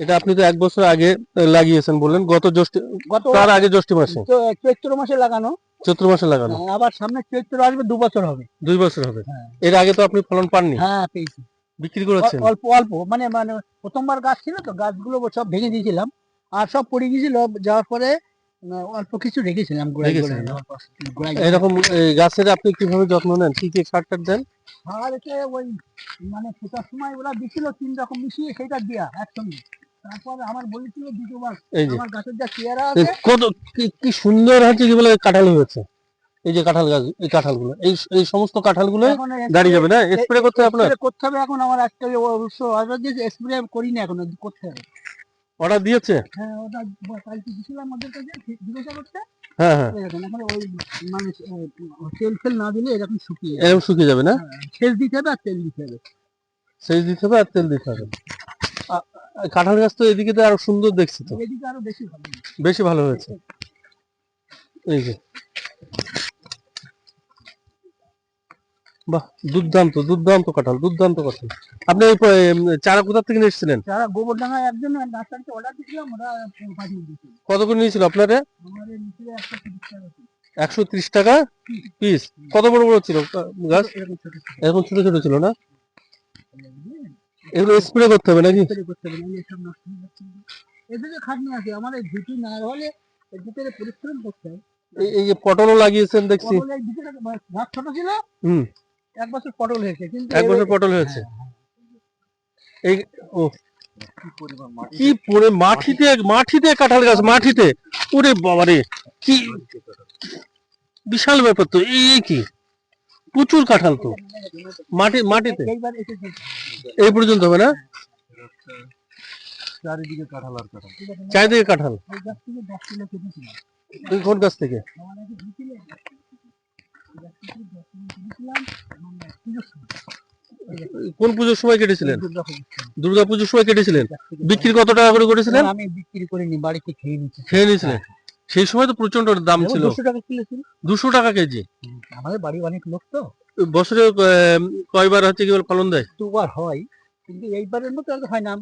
এটা আপনি তো এক বছর আগে লাগিয়েছেন বললেন। গত জ্যৈষ্ঠ তার আগে জ্যৈষ্ঠ মাসে। চৈত্র মাসে লাগানো। চৈত্র মাসে লাগানো। হ্যাঁ, আবার সামনে চৈত্র আসবে দু বছর হবে। দুই বছর হবে। হ্যাঁ। এর আগে তো আপনি ফলন পাননি? হ্যাঁ পেয়েছি। বিক্রি করেছেন? অল্প অল্প। মানে মানে প্রথমবার গাছ ছিল তো গাছগুলো সব ভেঙে দিয়েছিলাম। আর সব পড়ে গিয়েছিল যাওয়ার পরে অল্প কিছু রেখেছিলাম। এরকম গাছের আপনি কীভাবে যত্ন নেন? কি কি সার টার দেন? এতে ওই মানে ফোটার সময় ওরা দিছিল তিন রকম মিশিয়ে সেটা দেয়া একসঙ্গে। তারপর আমার বলেছিল দ্বিতীয়বার আমার গাছের যা চেয়ারা আছে। কত কি- কি সুন্দর হচ্ছে কি বলে কাঁঠাল হয়েছে। এই যে কাঁঠাল গাছ এই কাঁঠালগুলো এই এই সমস্ত কাঁঠালগুলো দাঁড়িয়ে যাবে না? স্প্রে করতে হবে আপনার? করতে হবে এখন আমার একটা অবশ্য অর্ডার দিয়েছে স্প্রে করি না এখন করতে হবে। অর্ডার দিয়েছে? হ্যাঁ ওটা কালকে দিয়েছিলাম ওদের কাছে জিজ্ঞাসা করতে। হ্যাঁ হ্যাঁ। এখন ওই মানে তেল ফেল না দিলে এরকম শুকিয়ে। এরকম শুকিয়ে যাবে না? হ্যাঁ, সেচ দিতে হবে আর তেল দিতে হবে। সেচ দিতে হবে আর তেল দিতে হবে। কাঁঠাল গাছ তো এদিকে তো আরও সুন্দর দেখছি তো। এদিকে আরও বেশি ভালো বেশি ভালো হয়েছে। এই যে। বাহ দুর্দান্ত দুর্দান্ত কাঁঠাল দুর্দান্ত কাঁঠাল। আপনি চারা কোথা থেকে নিয়ে এসেছিলেন? যারা গোবরডাঙ্গায় একজন নার্সারিতে অর্ডার দিয়েছিলাম ওরা পাঠিয়ে দিয়েছিল। কত করে নিয়েছিল আপনারা? টাকা একশো ত্রিশ টাকা? পিস। কত বড় বড় ছিল গাছ? এরকম ছোট ছোট ছিল না? এগুলো স্প্রে করতে হবে নাকি? তৈরি করতে হবে নাহলে এসব নষ্ট হয়ে যাচ্ছে। এদিকে খাটনি আছে আমার এই ঝুঁকি না হলে এর ভিতরে পরিশ্রম করতে হয়। এই- এই যে পটলও লাগিয়েছেন দেখছি। এই গাছ ছোট ছিল হুম। এক বছর পটল হয়েছে কিন্তু এক বছর পটল হয়েছে। এই ও। কি পরিমাণ মাটি। কি পরে মাটিতে মাটিতে কাঁঠাল গাছ মাটিতে? ওরে বাবারে কি বিশাল ব্যাপার তো এই এই কি? প্রচুর কাঁঠাল তো। মাটি মাটিতে? এই পর্যন্ত হবে না? চারিদিকে কাঁঠাল আর চারিদিকে ওই কোন গাছ থেকে। কোন পুজোর সময় কেটেছিলেন? দুর্গা পুজোর সময়। কেটেছিলেন? বিক্রি কত টাকা করে করেছিলেন? আমি বিক্রি করিনি বাড়িতে খেয়ে নিচ্ছি। খেয়ে নিয়েছিলেন? সেই সময় তো প্রচণ্ড দাম ছিল। দুশো টাকা কিলো ছিল। দুশো টাকা কেজি। আমাদের বাড়ি অনেক লোক তো। বছরে কয়বার হচ্ছে কি ফলন দেয়? দুবার হয়। কিন্তু এইবারের মতো আর হয় না।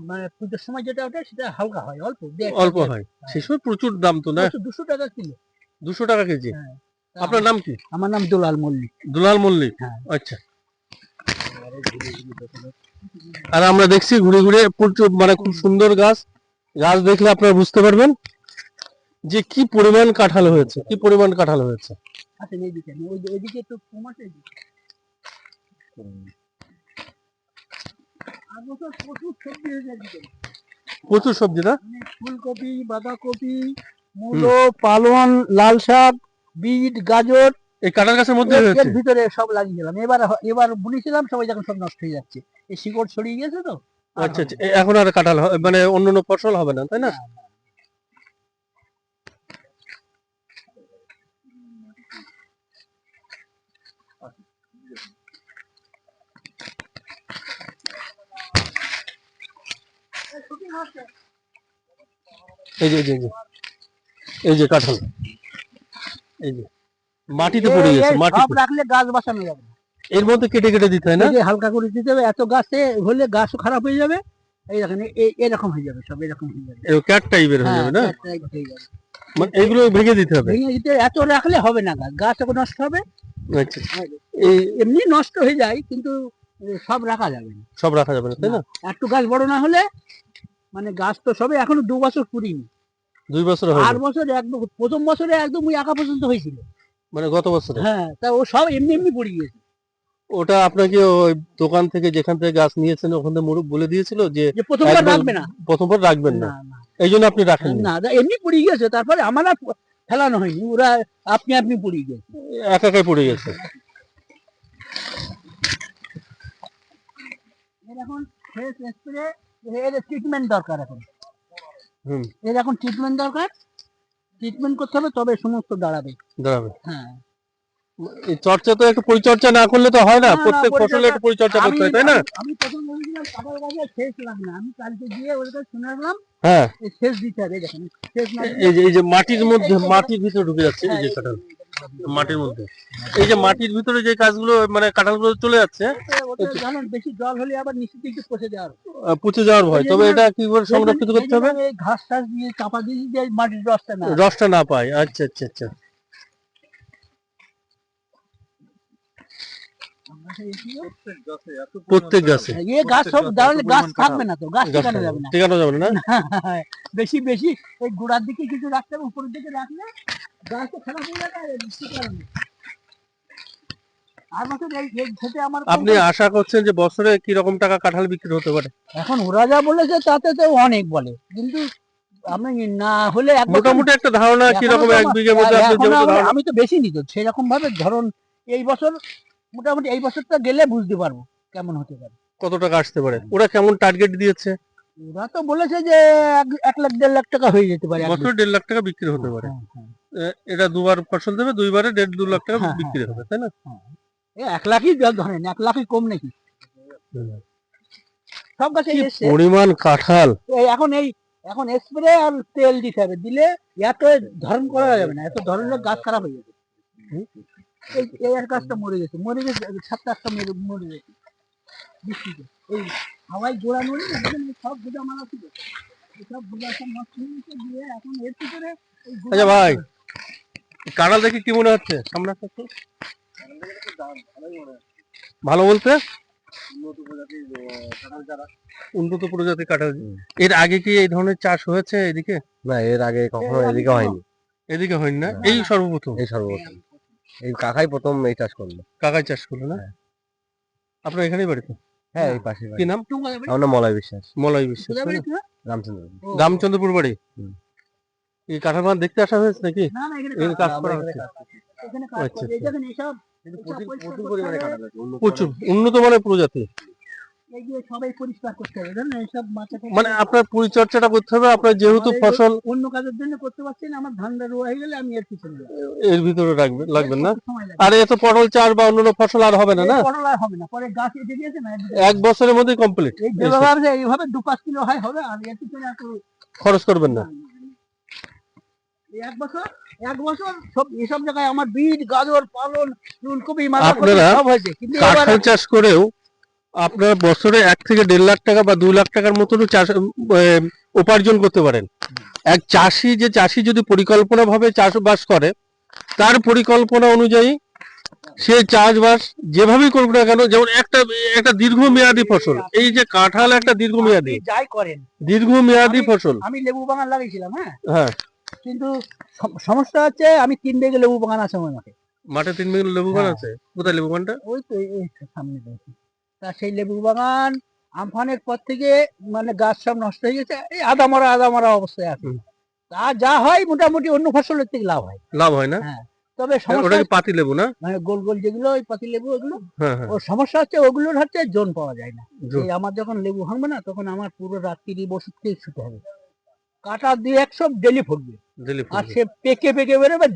মানে পুজোর সময় যেটা ওঠে সেটা হালকা হয় অল্প অল্প হয়। সেই সময় প্রচুর দাম তো না? দুশো- দুশো টাকা কিলো। দুশো টাকা কেজি। হ্যাঁ। আপনার নাম কি? আমার নাম দুলাল মল্লিক। দুলাল মল্লিক। হ্যাঁ। আচ্ছা। আর আমরা দেখছি ঘুরে ঘুরে প্রচুর মানে খুব সুন্দর গাছ। গাছ দেখলে আপনারা বুঝতে পারবেন। যে কি পরিমাণ কাঁঠাল হয়েছে কি পরিমাণ কাঁঠাল হয়েছে? আচ্ছা এইদিকে ওইদিকে একটু কম আছে এদিকে। আর বছর প্রচুর সবজি হয়েছে প্রচুর সবজি না? মানে ফুলকপি বাঁধাকপি মূলো পালন লাল শাক বিট গাজর। এই কাঁঠাল গাছের মধ্যে এর- ভিতরে সব লাগিয়েছিলাম এবার এবার বুনেছিলাম সবাই যখন সব নষ্ট হয়ে যাচ্ছে। এই শিকড় ছড়িয়ে গেছে তো? আচ্ছা আচ্ছা। এখন আর কাঁঠাল মানে অন্য অন্য ফসল হবে না তাই না। এই যে এই যে এই যে। এই কাঁঠাল। এই যে। মাটিতে পড়ে গেছে সব রাখলে গাছ বাঁচানো যাবে। এর মধ্যে কেটে কেটে দিতে হয় না? হালকা করে দিতে হবে এত গাছে হলে গাছও খারাপ হয়ে যাবে। এই দেখেন এই- এরকম হয়ে যাবে সব এরকম হয়ে যাবে। ক্যাট টাইপের হয়ে যাবে না। মানে এগুলো ভেঙে দিতে হবে? ভেঙে দিতে এত রাখলে হবে না গাছ। গাছ এখন নষ্ট হবে। আচ্ছা। এই এমনি নষ্ট হয়ে যায় কিন্তু সব রাখা যাবে না। সব রাখা যাবে না তাই না একটু গাছ বড় না হলে মানে গাছ তো সবে এখনও দু বছর পুরিনি। দুই বছর যাবে। বছর এক প্রথম বছরে একদম ওই আঁকা পর্যন্ত হয়েছিল। মানে গত বছরে? হ্যাঁ তা ও সব এমনি এমনি পড়ে গিয়েছে। ওটা আপনাকে ওই দোকান থেকে যেখান থেকে গাছ নিয়েছেন ওখান থেকে মুরুব বলে দিয়েছিল যে প্রথমবার রাখবে না। প্রথমবার রাখবেন না। এই জন্য আপনি রাখেন না এমনি পড়ে গিয়েছে তারপরে আমার আর ফেলানো হয়নি। ওরা আপনি আপনি পড়ে গিয়েছে। একা একাই পড়ে গেছে। এখন ফ্রেশ স্প্রে এর ট্রিটমেন্ট দরকার এখন। হুম। এর এখন ট্রিটমেন্ট দরকার। ট্রিটমেন্ট করতে হবে তবে সমস্ত দাঁড়াবে। দাঁড়াবে। হ্যাঁ। এই চর্চা তো একটু পরিচর্যা না করলে তো হয় না। প্রত্যেক ফসলে একটু পরিচর্যা করতে হয় তাই না? আমি- প্রথম বলেছিলাম শেষ লাগ না। আমি কালকে গিয়ে ওর কাছে হ্যাঁ। এই শেষ দিতে হবে দেখেন। শেষ না এই যে এই যে মাটির মধ্যে মাটির ভিতরে ঢুকে যাচ্ছে এই হ্যাঁ, যে কাঁঠাল মাটির মধ্যে। এই যে মাটির ভিতরে যে গাছগুলো মানে কাঁঠালগুলো চলে যাচ্ছে বেশি জল হলে আবার নিচে দিকে পচে যাওয়ার পচে যাওয়ার ভয় তবে এটা কি করে সংরক্ষিত করতে হবে? ঘাস টাস দিয়ে চাপা দিয়ে দিয়ে মাটির রসটা না রসটা না পায়। আচ্ছা আচ্ছা আচ্ছা। প্রত্যেক গাছে এ গাছ সব দাঁড়ালে গাছ থাকবে না তো গাছ যাবে না। যাবে না বেশি বেশি এই গোড়ার দিকে কিছু রাখতে হবে উপরের দিকে রাখলে গাছ তো খারাপ হয়ে যাবে বৃষ্টির কারণে। আপনি আশা করছেন যে বছরে কি রকম টাকা কাঁঠাল বিক্রি হতে পারে? এখন ওরা যা বলেছে তাতে তো অনেক বলে। কিন্তু আমি না হলে মোটামুটি একটা ধারণা কি রকম তো এক বিঘের মধ্যে আমি তো বেশি নিত সেরকম ভাবে ধরুন এই বছর মোটামুটি এই বছরটা গেলে বুঝতে পারব কেমন হতে পারে। কত টাকা আসতে পারে? ওরা কেমন টার্গেট দিয়েছে? ওরা তো বলেছে যে এক- লাখ দেড় লাখ টাকা হয়ে যেতে পারে বছরে দেড় লাখ টাকা বিক্রি হতে পারে। হ্যাঁ, হ্যাঁ। এটা দুবার ফসল দেবে দুইবারে দেড় দু লাখ টাকা হ্যাঁ, বিক্রি হবে তাই না? এক লাখই ধরেন এক লাখই কম নাকি? সব গাছে পরিমাণ কাঁঠাল! এই এখন এই এখন স্প্রে আর তেল দিতে হবে দিলে এত ধরন করা যাবে না এত ধরনের গাছ খারাপ হয়ে যাবে? এই এই এক গাছটা মরে গেছে মরে গেছে সাতটা আটটা মরে মরে গেছে। বৃষ্টিতে এই হাওয়ায় জোড়া নড়ে না দেখেন এই সব গোদা মারা ছিল। সব গোদা সব নষ্ট হয়ে গেছে দিয়ে এখন এর ভিতরে আচ্ছা ভাই দেখে কি মনে হচ্ছে? সামনে ভালো বলতে? উন্নত প্রজাতির কাঁঠাল। এর আগে কি এই ধরনের চাষ হয়েছে এদিকে? না এর আগে কখনো এদিকে হয়নি। এদিকে হয়নি না? না। এই সর্বপ্রথম? এই সর্বপ্রথম। এই কাকাই প্রথম এই চাষ করল। কাকাই চাষ করল না? আপনার এখানেই বাড়িতে? হ্যাঁ এই পাশে কি নাম? আমার নাম মলয় বিশ্বাস। মলয় বিশ্বাস কোথায় তাই বাড়ি না? তোমার? রামচন্দ্র রামচন্দ্রপুর বাড়ি? এই কাঁঠাল বাগান দেখতে আসা হয়েছে নাকি? না না এখানে এখানে কাজ করা হচ্ছে। আচ্ছা, উন্নত প্রচুর উন্নত মানের প্রজাতি। এই সবাই পরিষ্কার করতে হবে জানেন এইসব মাথা মানে আপনার পরিচর্যাটা করতে হবে আপনার যেহেতু ফসল অন্য কাজের জন্য করতে পারছি না আমার ধানটা রোয়া হয়ে গেলে আমি এর পিছনে এর ভিতরে রাখবে লাগবেন না? সময় লাগবে। আর এ পটল চাষ বা অন্যান্য ফসল আর হবে না না? পটল আর হবে না পরে গাছ এসে গিয়েছে না এক বছরের মধ্যে কমপ্লিট এইভাবে দু পাঁচ কিলো হয় হবে আর এর পিছনে এত খরচ করবেন না। এক বছর এক বছর সব এসব জায়গায় আমার বিট গাজর পালন ফুলকপি মাথা সব হয়েছে। কিন্তু চাষ করেও আপনার বছরে এক থেকে দেড় লাখ টাকা বা দু লাখ টাকার মতন চাষ উপার্জন করতে পারেন। এক চাষি যে চাষি যদি পরিকল্পনা ভাবে চাষবাস করে তার পরিকল্পনা অনুযায়ী সে চাষবাস যেভাবেই করুক না কেন যেমন একটা একটা দীর্ঘমেয়াদী ফসল এই যে কাঁঠাল একটা দীর্ঘমেয়াদী। যাই করেন। দীর্ঘমেয়াদী ফসল। আমি লেবু বাগান লাগিয়েছিলাম হ্যাঁ। হ্যাঁ। কিন্তু সমস্যা হচ্ছে আমি তিন বেগে লেবু বাগান আছে আমার মাঠে। মাঠে তিন বিঘা লেবু বাগান হ্যাঁ। আছে? কোথায় লেবু বাগানটা? ওই তো সামনে দেখি। তা সেই লেবু বাগান আমফানের পর থেকে মানে গাছ সব নষ্ট হয়ে গেছে এই আদা মরা আদা মরা অবস্থায় আছে। তা যা হয় মোটামুটি অন্য ফসলের থেকে লাভ হয়। লাভ হয় না? তবে ওটা সমস্যা পাতি লেবু না? মানে গোল গোল যেগুলো ওই পাতি লেবু ওগুলো। হ্যাঁ হ্যাঁ। ওর সমস্যা হচ্ছে ওগুলোর হচ্ছে জোন পাওয়া যায় না। আমার যখন লেবু ভাঙবে না তখন আমার পুরো রাত্রি ওষুধকেই শুতে হবে। কাটা দিয়ে একশো ডেলি ফুটবে। আর সে পেকে পেকে বেরোবে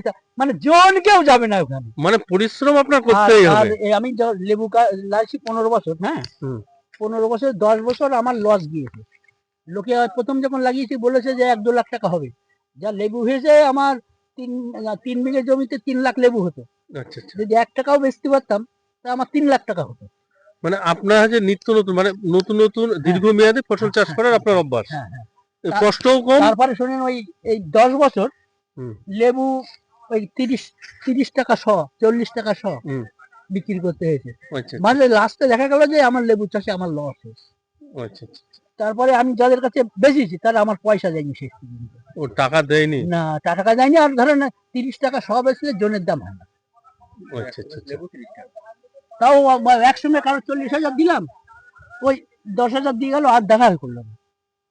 তা- মানে জন কেউ যাবে না ওখানে। মানে পরিশ্রম আপনার করতেই হবে। আমি লেবু লাগিয়েছি পনেরো বছর হ্যাঁ? পনেরো বছর দশ বছর আমার লস গিয়েছে। লোকে প্রথম যখন লাগিয়েছি বলেছে যে এক দু লাখ টাকা হবে। যা লেবু হয়েছে আমার তিন তিন বিঘে জমিতে তিন লাখ লেবু হতো। আচ্ছা আচ্ছা। যদি এক টাকাও বেচতে পারতাম তা আমার তিন লাখ টাকা হতো। মানে আপনার যে নিত্য নতুন মানে নতুন নতুন দীর্ঘমেয়াদী ফসল চাষ করার আপনার অভ্যাস। হ্যাঁ হ্যাঁ। কষ্টও কম? তারপরে শুনেন ওই এই দশ বছর লেবু ওই তিরিশ তিরিশ টাকা শ চল্লিশ টাকা শ বিক্রি করতে হয়েছে। আচ্ছা মানে লাস্টে দেখা গেল যে আমার লেবু চাষে আমার লস হয়েছে। আচ্ছা আচ্ছা। তারপরে আমি যাদের কাছে বেচেছি তারা আমার পয়সা দেয়নি শেষ পর্যন্ত। ও টাকা দেয়নি? না টাকা দেয়নি আর ধরেন তিরিশ টাকা সব বেচলে জনের দাম হয় না। আচ্ছা আচ্ছা আচ্ছা। তাও একসঙ্গে কারও চল্লিশ হাজার দিলাম ওই দশ হাজার দিয়ে গেল আর দেখা করলাম না।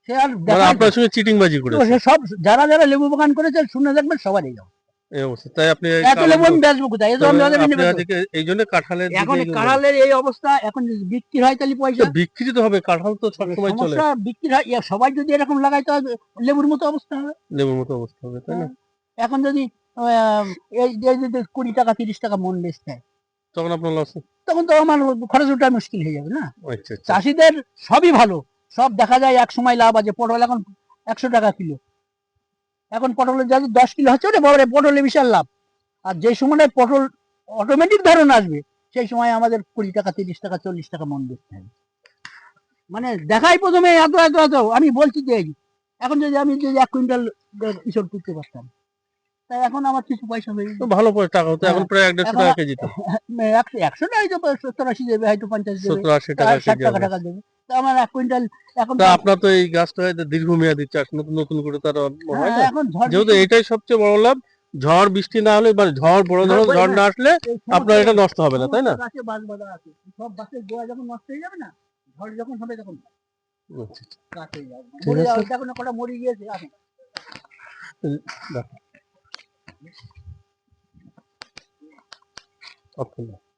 সে আর মানে আপনার সঙ্গে চিটিং বাজি করেছে। সে সব যারা যারা লেবু বাগান করেছে শুনে দেখবেন সবারই যাও তাই আপনি এত লেবু আমি বেচবো কোথায়? এ তো আমি ওদের আপনি নেবে তো। এদিকে এই জন্য কাঁঠালের এখন কাঁঠালের এই অবস্থা এখন বিক্রি হয় তাহলে পয়সা। বিক্রি তো হবে কাঁঠাল তো সবসময় চলে। বিক্রি হয় সবাই যদি এরকম লাগায় তো লেবুর মতো অবস্থা হবে। লেবুর মতো অবস্থা হবে তাই না? এখন যদি এই কুড়ি টাকা তিরিশ টাকা মন বেচতে হয়, তখন আপনার লস তখন তো আমার খরচ ওঠা মুশকিল হয়ে যাবে না? আচ্ছা আচ্ছা। চাষিদের সবই ভালো। সব দেখা যায় এক সময় লাভ আছে। পটল এখন একশো টাকা কিলো। এখন পটলের যাদের দশ কিলো হচ্ছে বাবারে পটলে বিশাল লাভ। আর যে সময় পটল অটোমেটিক ধরন আসবে সেই সময় আমাদের কুড়ি টাকা তিরিশ টাকা চল্লিশ টাকা মন বেচতে হবে। মানে দেখাই প্রথমে এত এত এত আমি বলছি যে এখন যদি আমি যদি এক কুইন্টাল ইসব করতে পারতাম তাই এখন আমার কিছু পয়সা হয়ে তো ভালো পয়সা টাকা হতো এখন প্রায় এক দেড়শো টাকা কেজি একশো একশো নয় তো সত্তর আশি দেবে হয়তো পঞ্চাশ দেবে। সত্তর আশি টাকা টাকা দেবে। আমার এক কুইন্টাল এখন তা আপনার তো এই গাছটা দীর্ঘমেয়াদী চাষ নতুন নতুন করে তার হয় না? এখন যেহেতু এটাই সবচেয়ে বড় লাভ ঝড় বৃষ্টি না হলে মানে ঝড় বড় ধরনের ঝড় না আসলে আপনার এটা নষ্ট হবে না তাই না? গাছে বাঁশ বাঁধা আছে। সব বাঁশের গোড়া যখন নষ্ট হয়ে যাবে না ঝড় যখন হবে তখন আচ্ছা, গাছ হয়ে যাবে। মরে যাবে দেখো না কটা মরে গিয়েছে এখন আপনার